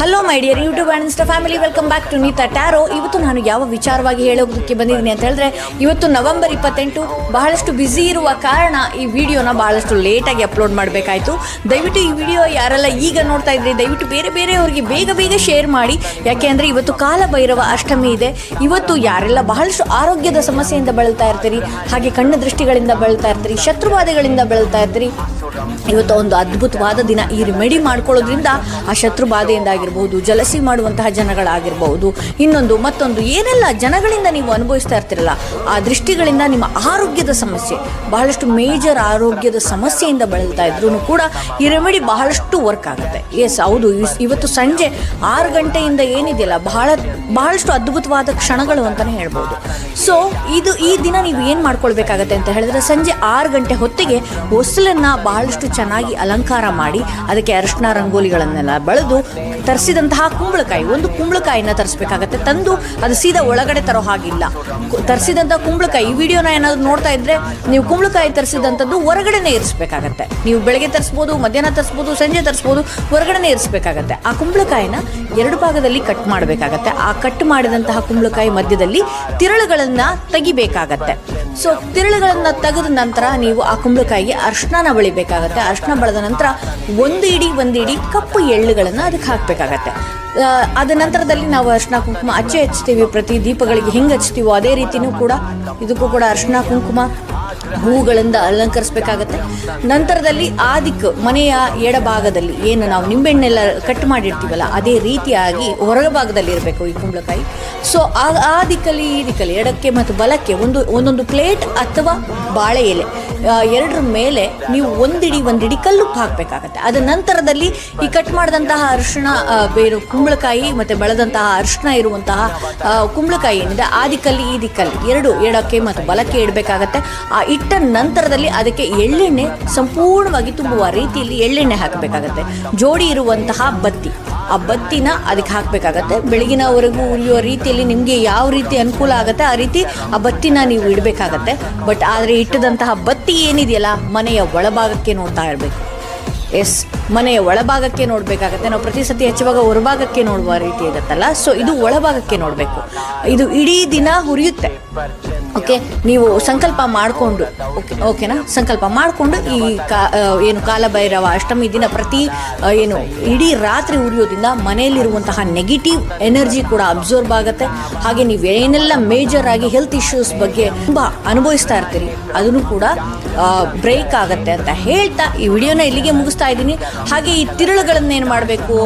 Hello my dear YouTube and insta family welcome back to Neeta tarot ಇವತ್ತು ನಾನು ಯಾವ ವಿಚಾರವಾಗಿ ಹೇಳೋದಕ್ಕೆ ಬಂದಿದ್ದೀನಿ ಅಂತ ಹೇಳಿದ್ರೆ, ಇವತ್ತು ನವೆಂಬರ್ ಇಪ್ಪತ್ತೆಂಟು, ಬಹಳಷ್ಟು ಬ್ಯುಸಿ ಇರುವ ಕಾರಣ ಈ ವಿಡಿಯೋನ ಬಹಳಷ್ಟು ಲೇಟಾಗಿ ಅಪ್ಲೋಡ್ ಮಾಡಬೇಕಾಯಿತು. ದಯವಿಟ್ಟು ಈ ವಿಡಿಯೋ ಯಾರೆಲ್ಲ ಈಗ ನೋಡ್ತಾ ಇದ್ರಿ, ದಯವಿಟ್ಟು ಬೇರೆ ಬೇರೆಯವರಿಗೆ ಬೇಗ ಬೇಗ ಶೇರ್ ಮಾಡಿ. ಯಾಕೆ ಅಂದರೆ ಇವತ್ತು ಕಾಲಭೈರವ ಅಷ್ಟಮಿ ಇದೆ. ಇವತ್ತು ಯಾರೆಲ್ಲ ಬಹಳಷ್ಟು ಆರೋಗ್ಯದ ಸಮಸ್ಯೆಯಿಂದ ಬಳಲ್ತಾ ಇರ್ತೀರಿ, ಹಾಗೆ ಕಣ್ಣು ದೃಷ್ಟಿಗಳಿಂದ ಬಳಲ್ತಾ ಇರ್ತೀರಿ, ಶತ್ರುವಾದಗಳಿಂದ ಬಳಲ್ತಾ ಇರ್ತೀರಿ. ಇವತ್ತು ಒಂದು ಅದ್ಭುತವಾದ ದಿನ ಈ ರೆಮಿಡಿ ಮಾಡ್ಕೊಳ್ಳೋದ್ರಿಂದ ಆ ಶತ್ರು ಆಗಿರ್ಬೋದು ಜಲಸಿ ಮಾಡುವಂತಹ ಜನಗಳಾಗಿರ್ಬೋದು. ಇನ್ನೊಂದು, ಮತ್ತೊಂದು, ಏನೆಲ್ಲ ಜನಗಳಿಂದ ನೀವು ಅನುಭವಿಸ್ತಾ ಇರ್ತಿರಲ್ಲ, ಆ ದೃಷ್ಟಿಗಳಿಂದ ನಿಮ್ಮ ಆರೋಗ್ಯದ ಸಮಸ್ಯೆ, ಬಹಳಷ್ಟು ಮೇಜರ್ ಆರೋಗ್ಯದ ಸಮಸ್ಯೆಯಿಂದ ಬಳಲ್ತಾ ಇದ್ರು ಕೂಡ ಈ ರೆಮಿಡಿ ಬಹಳಷ್ಟು ವರ್ಕ್ ಆಗುತ್ತೆ. ಎಸ್ ಹೌದು ಇವತ್ತು ಸಂಜೆ ಆರು ಗಂಟೆಯಿಂದ ಏನಿದೆಯಲ್ಲ, ಬಹಳ, ಬಹಳಷ್ಟು ಅದ್ಭುತವಾದ ಕ್ಷಣಗಳು ಅಂತಲೇ ಹೇಳ್ಬೋದು. ಸೊ ಇದು, ಈ ದಿನ ನೀವು ಏನು ಮಾಡ್ಕೊಳ್ಬೇಕಾಗತ್ತೆ ಅಂತ ಹೇಳಿದ್ರೆ, ಸಂಜೆ ಆರು ಗಂಟೆ ಹೊತ್ತಿಗೆ ಹೊಸಲನ್ನ ಬಹಳಷ್ಟು ಚೆನ್ನಾಗಿ ಅಲಂಕಾರ ಮಾಡಿ, ಅದಕ್ಕೆ ಅರಿಶಿನ ರಂಗೋಲಿಗಳನ್ನೆಲ್ಲ ಬೆಳೆದು ತರಿಸಿದಂತಹ ಕುಂಬಳಕಾಯಿ, ಒಂದು ಕುಂಬಳಕಾಯಿನ ತರಿಸ್ಬೇಕಾಗತ್ತೆ. ತಂದು ಅದು ಸೀದಾ ಒಳಗಡೆ ತರೋ ಹಾಗಿಲ್ಲ. ತರಿಸಿದಂಥ ಕುಂಬಳಕಾಯಿ, ಈ ವಿಡಿಯೋನ ಏನಾದರೂ ನೋಡ್ತಾ ಇದ್ರೆ ನೀವು ಕುಂಬಳಕಾಯಿ ತರಿಸಿದಂಥದ್ದು ಹೊರಗಡೆನೇ ಇರಿಸಬೇಕಾಗತ್ತೆ. ನೀವು ಬೆಳಗ್ಗೆ ತರಿಸ್ಬೋದು, ಮಧ್ಯಾಹ್ನ ತರಿಸ್ಬೋದು, ಸಂಜೆ ತರಿಸ್ಬೋದು, ಹೊರಗಡೆನೇ ಇರಿಸ್ಬೇಕಾಗತ್ತೆ. ಆ ಕುಂಬಳಕಾಯಿನ ಎರಡು ಭಾಗದಲ್ಲಿ ಕಟ್ ಮಾಡಬೇಕಾಗತ್ತೆ. ಆ ಕಟ್ ಮಾಡಿದಂತಹ ಕುಂಬಳಕಾಯಿ ಮಧ್ಯದಲ್ಲಿ ತಿರುಳುಗಳನ್ನು ತೆಗಿಬೇಕಾಗತ್ತೆ. ಸೊ ತಿರುಳುಗಳನ್ನು ತೆಗೆದ ನಂತರ ನೀವು ಆ ಕುಂಬಳಕಾಯಿಗೆ ಅರ್ಶನ ಬಳಿಬೇಕಾಗತ್ತೆ. ಅರ್ಶನ ಬಳದ ನಂತರ ಒಂದು ಇಡಿ ಒಂದು ಇಡಿ ಕಪ್ಪು ಎಳ್ಳುಗಳನ್ನು ಅದಕ್ಕೆ ಹಾಕಬೇಕಾಗತ್ತೆ. ಅದ ನಂತರದಲ್ಲಿ ನಾವು ಅರ್ಶಿನ ಕುಂಕುಮ ಅಚ್ಚೆ ಹಚ್ತೀವಿ ಪ್ರತಿ ದೀಪಗಳಿಗೆ ಹೆಂಗೆ ಹಚ್ತೀವೋ ಅದೇ ರೀತಿನೂ ಕೂಡ ಇದಕ್ಕೂ ಕೂಡ ಅರ್ಶಿನ ಕುಂಕುಮ ಹೂಗಳಿಂದ ಅಲಂಕರಿಸಬೇಕಾಗತ್ತೆ. ನಂತರದಲ್ಲಿ ಆ ದಿಕ್ಕು ಮನೆಯ ಎಡಭಾಗದಲ್ಲಿ ಏನು ನಾವು ನಿಂಬೆಹಣ್ಣೆಲ್ಲ ಕಟ್ ಮಾಡಿರ್ತೀವಲ್ಲ, ಅದೇ ರೀತಿಯಾಗಿ ಹೊರಭಾಗದಲ್ಲಿ ಇರಬೇಕು ಈ ಕುಂಬಳಕಾಯಿ. ಸೊ ಆ ಆ ದಿಕ್ಕಲ್ಲಿ ಈ ದಿಕ್ಕಲ್ಲಿ ಎಡಕ್ಕೆ ಮತ್ತು ಬಲಕ್ಕೆ ಒಂದು, ಒಂದೊಂದು ಪ್ಲೇಟ್ ಅಥವಾ ಬಾಳೆ ಎಲೆ ಎರಡರ ಮೇಲೆ ನೀವು ಒಂದಿಡಿ ಒಂದಿಡಿ ಕಲ್ಲು ಹಾಕಬೇಕಾಗತ್ತೆ. ಅದ ನಂತರದಲ್ಲಿ ಈ ಕಟ್ ಮಾಡಿದಂತಹ ಅರಿಶಿಣ ಬೇರು ಕುಂಬಳಕಾಯಿ ಮತ್ತು ಬೆಳೆದಂತಹ ಅರಿಶಿಣ ಇರುವಂತಹ ಕುಂಬಳಕಾಯಿ ಏನಿದೆ ಆ ದಿಕ್ಕಲ್ಲಿ ಈ ದಿಕ್ಕಲ್ಲಿ ಎರಡು ಎಡಕ್ಕೆ ಮತ್ತು ಬಲಕ್ಕೆ ಇಡಬೇಕಾಗತ್ತೆ. ಆ ಇಟ್ಟ ನಂತರದಲ್ಲಿ ಅದಕ್ಕೆ ಎಳ್ಳೆಣ್ಣೆ ಸಂಪೂರ್ಣವಾಗಿ ತುಂಬುವ ರೀತಿಯಲ್ಲಿ ಎಳ್ಳೆಣ್ಣೆ ಹಾಕಬೇಕಾಗತ್ತೆ. ಜೋಡಿ ಇರುವಂತಹ ಬತ್ತಿ. ಆ ಬತ್ತಿನ ಅದಕ್ಕೆ ಹಾಕಬೇಕಾಗತ್ತೆ. ಬೆಳಗಿನವರೆಗೂ ಉರಿಯುವ ರೀತಿಯಲ್ಲಿ ನಿಮಗೆ ಯಾವ ರೀತಿ ಅನುಕೂಲ ಆಗುತ್ತೆ ಆ ರೀತಿ ಆ ಬತ್ತಿನ ನೀವು ಇಡಬೇಕಾಗತ್ತೆ. ಬಟ್ ಆದರೆ ಇಟ್ಟದಂತಹ ಬತ್ತಿ ಏನಿದೆಯಲ್ಲ, ಮನೆಯ ಒಳಭಾಗಕ್ಕೆ ನೋಡ್ತಾ ಇರಬೇಕು. ಎಸ್, ಮನೆಯ ಒಳಭಾಗಕ್ಕೆ ನೋಡಬೇಕಾಗತ್ತೆ. ನಾವು ಪ್ರತಿ ಸತಿ ಹೆಚ್ಚುವಾಗ ಹೊರಭಾಗಕ್ಕೆ ನೋಡುವ ರೀತಿ ಇರುತ್ತಲ್ಲ, ಸೊ ಇದು ಒಳಭಾಗಕ್ಕೆ ನೋಡಬೇಕು. ಇದು ಇಡೀ ದಿನ ಹುರಿಯುತ್ತೆ ಓಕೆ, ನೀವು ಸಂಕಲ್ಪ ಮಾಡಿಕೊಂಡು, ಓಕೆ, ಓಕೆನಾ? ಸಂಕಲ್ಪ ಮಾಡಿಕೊಂಡು ಈ ಕಾ ಏನು ಕಾಲಭೈರವ ಅಷ್ಟಮಿ ದಿನ ಪ್ರತಿ ಏನು ಇಡೀ ರಾತ್ರಿ ಉರಿಯೋದ್ರಿಂದ ಮನೆಯಲ್ಲಿರುವಂತಹ ನೆಗೆಟಿವ್ ಎನರ್ಜಿ ಕೂಡ ಅಬ್ಸರ್ವ್ ಆಗುತ್ತೆ. ಹಾಗೆ ನೀವು ಏನೆಲ್ಲ ಮೇಜರ್ ಆಗಿ ಹೆಲ್ತ್ ಇಶ್ಯೂಸ್ ಬಗ್ಗೆ ತುಂಬ ಅನುಭವಿಸ್ತಾ ಇರ್ತೀರಿ, ಅದನ್ನು ಕೂಡ ಬ್ರೇಕ್ ಆಗುತ್ತೆ ಅಂತ ಹೇಳ್ತಾ ಈ ವಿಡಿಯೋನ ಇಲ್ಲಿಗೆ ಮುಗಿಸ್ತಾ ಇದ್ದೀನಿ. ಹಾಗೆ ಈ ತಿರುಳುಗಳನ್ನ ಏನು ಮಾಡಬೇಕು?